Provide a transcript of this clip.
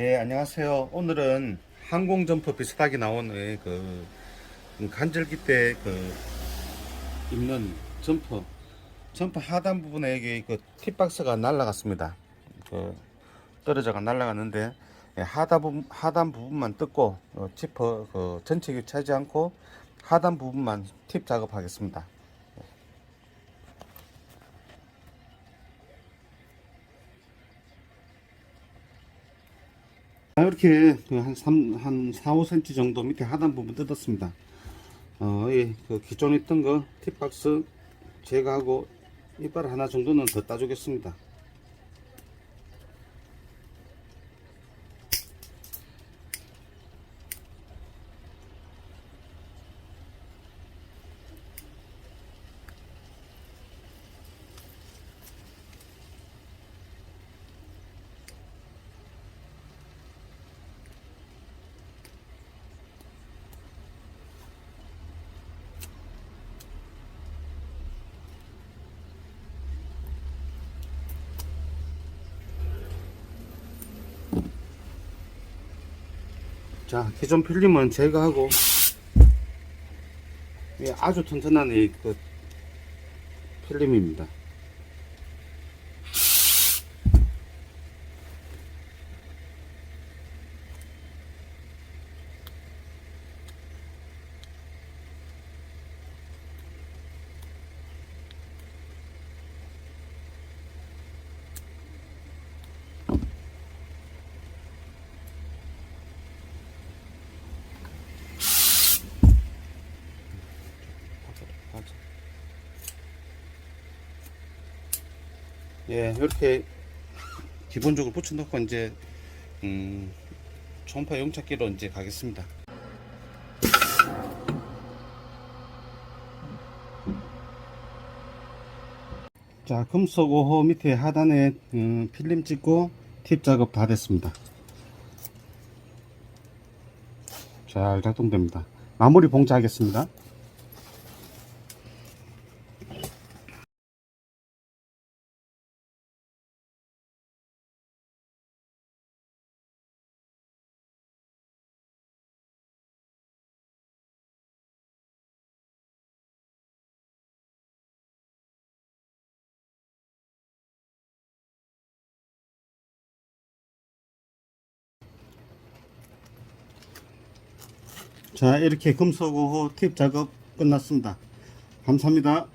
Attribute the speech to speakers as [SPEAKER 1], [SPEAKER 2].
[SPEAKER 1] 예, 안녕하세요. 오늘은 항공 점퍼 비슷하게 나오는 그 간절기 때 그 입는 점퍼 점퍼 하단 부분에 그 팁박스가 날라갔습니다. 그 떨어져가 날라갔는데 예, 하단 부분 하단 부분만 뜯고 어, 지퍼 그 전체 교체하지 않고 하단 부분만 팁 작업하겠습니다. 자, 이렇게 그한 3, 한 4, 5cm 정도 밑에 하단 부분 뜯었습니다. 어, 이, 그 기존에 있던 거 팁박스 제거하고 이빨 하나 정도는 더 따주겠습니다. 자, 기존 필름은 제거하고 이 아주 튼튼한 이 그 필름입니다. 예, 이렇게 기본적으로 붙여놓고 이제 음, 초음파 용착기로 이제 가겠습니다. 자, 금속 5호 밑에 하단에 음, 필름 찍고 팁 작업 다 됐습니다. 잘 작동됩니다. 마무리 봉자하겠습니다. 자, 이렇게 금속 5호 팁 작업 끝났습니다. 감사합니다.